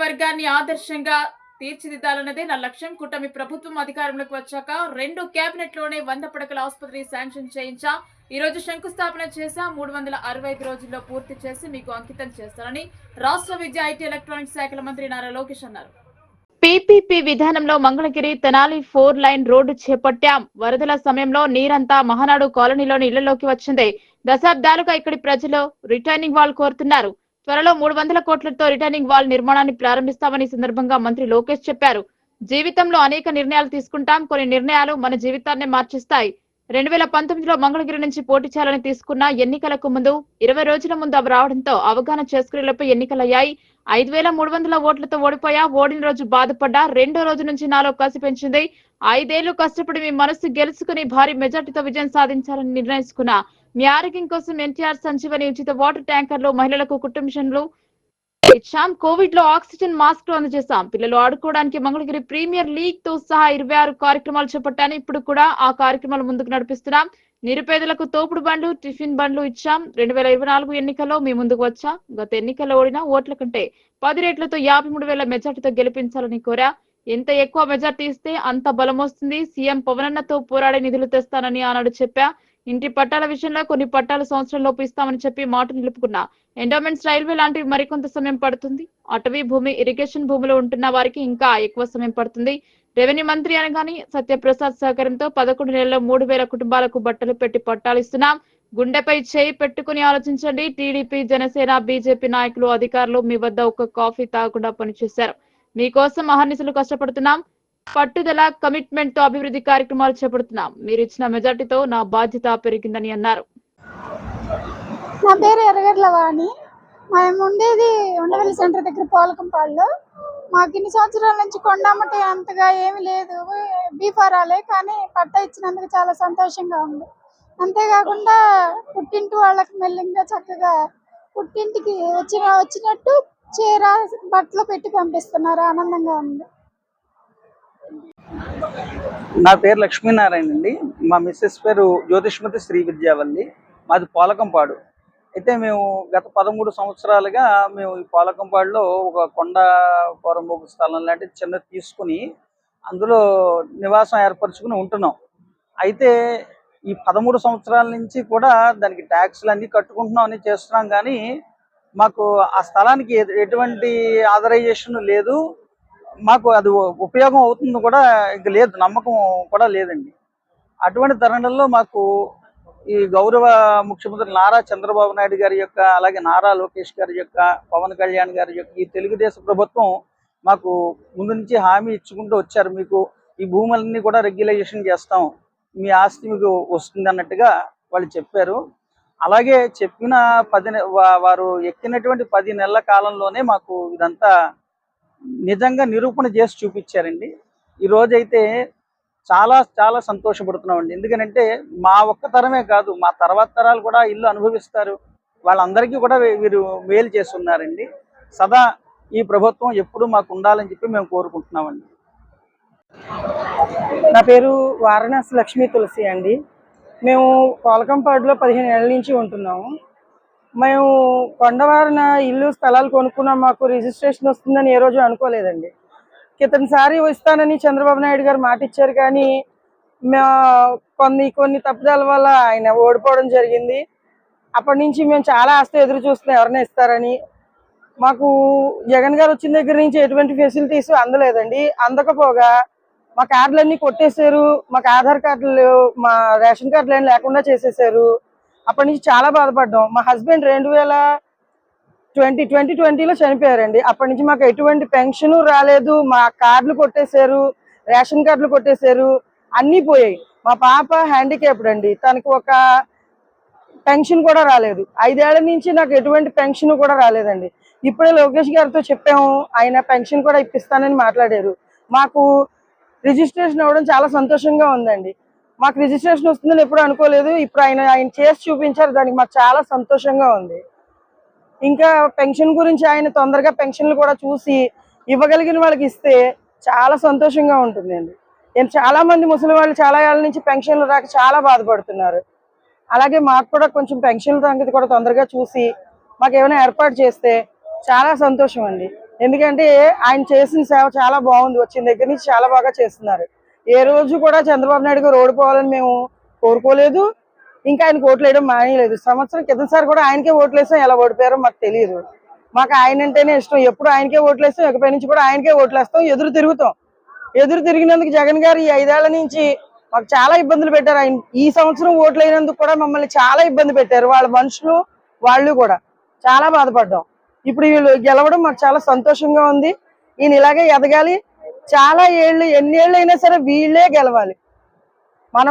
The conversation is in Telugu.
నియోజకవర్గాన్ని ఆదర్శంగా తీర్చిదిద్దాలన్నదే నా లక్ష్యం. కూటమి ప్రభుత్వం అధికారంలోకి వచ్చాక రెండు కేబినెట్లోనే వంద పడకల ఆసుపత్రి శాంక్షన్ చేయించా. ఈ రోజు శంకుస్థాపన చేశా. మూడు వందల అరవై ఐదు రోజుల్లో పూర్తి చేసి మీకు అంకితం చేస్తానని రాష్ట్ర విద్య ఐటీ ఎలక్ట్రానిక్స్ శాఖల మంత్రి నారా లోకేష్ అన్నారు. పీపీపీ విధానంలో Mangalagiri Tenali four lane road చేపట్టాం. వరదల సమయంలో నీరంతా మహానాడు కాలనీలోని ఇళ్ళలోకి వచ్చింది. దశాబ్దాలుగా ఇక్కడి ప్రజలు రిటర్నింగ్ వాల్ కోరుతున్నారు. త్వరలో మూడు వందల కోట్లతో రిటర్నింగ్ వాల్ నిర్మాణాన్ని ప్రారంభిస్తామని సందర్భంగా మంత్రి లోకేష్ చెప్పారు. జీవితంలో అనేక నిర్ణయాలు తీసుకుంటాం. కొన్ని నిర్ణయాలు మన జీవితాన్ని మార్చిస్తాయి. రెండు వేల పంతొమ్మిదిలో మంగళగిరి నుంచి పోటీ చేయాలని తీసుకున్న ఎన్నికలకు ముందు ఇరవై రోజుల ముందు అవి రావడంతో అవగాహన చేసుకునేలోపై ఎన్నికలయ్యాయి. ఐదు వేల మూడు వందల ఓట్లతో ఓడిపోయా ఓడిన రోజు బాధపడ్డా రెండో రోజు నుంచి నాలో కసి పెంచింది. ఐదేళ్ళు కష్టపడి మీ మనసు గెలుచుకుని భారీ మెజార్టీతో విజయం సాధించాలని నిర్ణయించుకున్నా. మీ ఆరోగ్యం కోసం ఎన్టీఆర్ సంజీవని ఉచిత వాటర్ ట్యాంకర్లు మహిళలకు కుటుంబిషన్లు ఇచ్చాం. కోవిడ్లో ఆక్సిజన్ మాస్క్ అందజేశాం. పిల్లలు ఆడుకోవడానికి మంగళగిరి ప్రీమియర్ లీగ్తో సహా ఇరవై ఆరు కార్యక్రమాలు చేపట్టాను. ఇప్పుడు కూడా ఆ కార్యక్రమాలు ముందుకు నడిపిస్తున్నాం. నిరుపేదలకు తోపుడు బండ్లు టిఫిన్ బండ్లు ఇచ్చాం. రెండు వేల ఇరవై నాలుగు ఎన్నికల్లో మీ ముందుకు వచ్చా. గత ఎన్నికల్లో ఓడిన ఓట్ల కంటే పది రేట్లతో యాభై మూడు వేల మెజార్టీతో గెలిపించాలని కోరా. ఎంత ఎక్కువ మెజార్టీ ఇస్తే అంత బలం వస్తుంది. సీఎం పవనన్నతో పోరాడే నిధులు తెస్తానని ఆనాడు చెప్పా. ఇంటి పట్టాల విషయంలో కొన్ని పట్టాల సంవత్సరం లోపు ఇస్తామని చెప్పి మాట నిలుపుకున్నా. ఎండోమెంట్స్ రైల్వే లాంటివి మరికొంత సమయం పడుతుంది. అటవీ భూమి ఇరిగేషన్ భూమిలో ఉంటున్న వారికి ఇంకా ఎక్కువ సమయం పడుతుంది. రెవెన్యూ మంత్రి అనగాని సత్యప్రసాద్ సహకారంతో పదకొండు నెలల్లో మూడు వేల కుటుంబాలకు బట్టలు పెట్టి పట్టాలు ఇస్తున్నాం. గుండెపై చేయి పెట్టుకుని ఆలోచించండి. టీడీపీ జనసేన బీజేపీ నాయకులు అధికారులు మీ వద్ద ఒక కాఫీ తాగకుండా పనిచేశారు. మీకోసం అహర్నిశలు కష్టపడుతున్నాం. పట్టుదల కమిట్మెంట్తో అభివృద్ధి కార్యక్రమాలు చేపడుతున్నాం. మీరు ఇచ్చిన మెజార్టీతో నా బాధ్యత పెరిగిందని అన్నారు. నా పేరు ఎర్రగడ్ల వాణి మేము ఉండేది ఉండవల్లి సెంటర్ దగ్గర పోలకంపాడులో. మాకు ఇన్ని సంవత్సరాల నుంచి కొండమ్మటి అంతగా ఏమీ లేదు. బీఫారాలే కానీ పట్ట ఇచ్చినందుకు చాలా సంతోషంగా ఉంది. అంతేకాకుండా పుట్టింటి వాళ్ళకి మెల్లింగా చక్కగా పుట్టింటికి వచ్చిన వచ్చినట్టు చీర బట్టలు పెట్టి పంపిస్తున్నారు. ఆనందంగా ఉంది. నా పేరు లక్ష్మీనారాయణ అండి. మా మిస్సెస్ పేరు జ్యోతిష్మతి శ్రీ విద్యావల్లి. మాది పాలకంపాడు. అయితే మేము గత పదమూడు సంవత్సరాలుగా మేము ఈ పాలకంపాడులో ఒక కొండ పొరమోగు స్థలం లాంటి చిన్నది తీసుకుని అందులో నివాసం ఏర్పరచుకుని ఉంటున్నాం. అయితే ఈ పదమూడు సంవత్సరాల నుంచి కూడా దానికి ట్యాక్స్లు అన్నీ కట్టుకుంటున్నాం అని చేస్తున్నాం కానీ మాకు ఆ స్థలానికి ఎటువంటి ఆథరైజేషన్ లేదు. మాకు అది ఉపయోగం అవుతుంది కూడా ఇంక లేదు నమ్మకం కూడా లేదండి. అటువంటి తరుణంలో మాకు ఈ గౌరవ ముఖ్యమంత్రి నారా చంద్రబాబు నాయుడు గారి యొక్క అలాగే నారా లోకేష్ గారి యొక్క పవన్ కళ్యాణ్ గారి యొక్క ఈ తెలుగుదేశం ప్రభుత్వం మాకు ముందు నుంచి హామీ ఇచ్చుకుంటూ వచ్చారు. మీకు ఈ భూములన్నీ కూడా రెగ్యులైజేషన్ చేస్తాం మీ ఆస్తి మీకు వస్తుంది అన్నట్టుగా వాళ్ళు చెప్పారు. అలాగే చెప్పిన పది వారు ఎక్కినటువంటి పది నెలల కాలంలోనే మాకు ఇదంతా నిజంగా నిరూపణ చేసి చూపించారండి. ఈ అయితే చాలా చాలా సంతోషపడుతున్నామండి. ఎందుకనంటే మా ఒక్క తరమే కాదు మా తర్వాత తరాలు కూడా ఇల్లు అనుభవిస్తారు. వాళ్ళందరికీ కూడా వీరు మేలు చేస్తున్నారండి. సదా ఈ ప్రభుత్వం ఎప్పుడు మాకు ఉండాలని చెప్పి మేము కోరుకుంటున్నామండి. నా పేరు వారణాసి లక్ష్మీ తులసి అండి. మేము కోలకంపాడులో పదిహేను ఏళ్ళ నుంచి ఉంటున్నాము. మేము కొండవారిన ఇల్లు స్థలాలు కొనుక్కున్నాం. మాకు రిజిస్ట్రేషన్ వస్తుందని ఏ రోజు అనుకోలేదండి. సారి వస్తానని చంద్రబాబు నాయుడు గారు మాట ఇచ్చారు కానీ మా కొన్ని కొన్ని తప్పిదాల వల్ల ఆయన ఓడిపోవడం జరిగింది. అప్పటి నుంచి మేము చాలా ఆస్తి ఎదురు చూస్తున్నాం ఎవరైనా ఇస్తారని. మాకు జగన్ గారు వచ్చిన దగ్గర నుంచి ఎటువంటి ఫెసిలిటీస్ అందలేదండి. అందకపోగా మా కార్డులన్నీ కొట్టేశారు. మాకు ఆధార్ కార్డులు మా రేషన్ కార్డులు లేకుండా చేసేసారు అప్పటి నుంచి చాలా బాధపడ్డాం. మా హస్బెండ్ రెండు వేల ట్వంటీ ట్వంటీ ట్వంటీలో చనిపోయారండి. అప్పటి నుంచి మాకు ఎటువంటి పెన్షన్ రాలేదు. మా కార్డులు కొట్టేశారు రేషన్ కార్డులు కొట్టేశారు అన్నీ పోయాయి. మా పాప హ్యాండిక్యాప్డ్ అండి. తనకు ఒక పెన్షన్ కూడా రాలేదు. ఐదేళ్ళ నుంచి నాకు ఎటువంటి పెన్షన్ కూడా రాలేదండి. ఇప్పుడే లోకేష్ గారితో చెప్పాము ఆయన పెన్షన్ కూడా ఇప్పిస్తానని మాట్లాడారు. మాకు రిజిస్ట్రేషన్ అవ్వడం చాలా సంతోషంగా ఉందండి. మాకు రిజిస్ట్రేషన్ వస్తుందని ఎప్పుడు అనుకోలేదు. ఇప్పుడు ఆయన ఆయన చేసి చూపించారు. దానికి మాకు చాలా సంతోషంగా ఉంది. ఇంకా పెన్షన్ గురించి ఆయన తొందరగా పెన్షన్లు కూడా చూసి ఇవ్వగలిగిన వాళ్ళకి ఇస్తే చాలా సంతోషంగా ఉంటుందండి. నేను చాలా మంది ముసలి వాళ్ళు చాలా ఏళ్ళ నుంచి పెన్షన్లు రాక చాలా బాధపడుతున్నారు. అలాగే మాకు కూడా కొంచెం పెన్షన్ల సంగతి కూడా తొందరగా చూసి మాకు ఏమైనా ఏర్పాటు చేస్తే చాలా సంతోషం అండి. ఎందుకంటే ఆయన చేసిన సేవ చాలా బాగుంది. వచ్చిన దగ్గర నుంచి చాలా బాగా చేస్తున్నారు. ఏ రోజు కూడా చంద్రబాబు నాయుడు గారు ఓడిపోవాలని మేము కోరుకోలేదు. ఇంకా ఆయనకు ఓట్లు వేయడం మానేయలేదు. సంవత్సరం కిందసారి కూడా ఆయనకే ఓట్లు వేసాం. ఎలా ఓడిపోయారో మాకు తెలియదు. మాకు ఆయన అంటేనే ఇష్టం. ఎప్పుడు ఆయనకే ఓట్లు వేస్తాం ఇకపై నుంచి కూడా ఆయనకే ఓట్లు వేస్తాం ఎదురు తిరుగుతాం. ఎదురు తిరిగినందుకు జగన్ గారు ఈ ఐదేళ్ళ నుంచి మాకు చాలా ఇబ్బందులు పెట్టారు. ఆయన ఈ సంవత్సరం ఓట్లు అయినందుకు కూడా మమ్మల్ని చాలా ఇబ్బంది పెట్టారు. వాళ్ళ మనుషులు వాళ్ళు కూడా చాలా బాధపడ్డాం. ఇప్పుడు వీళ్ళు గెలవడం మాకు చాలా సంతోషంగా ఉంది. ఈయన ఇలాగే ఎదగాలి. చాలా ఏళ్ళు ఎన్ని ఏళ్ళు అయినా సరే వీళ్ళే గెలవాలి. మనం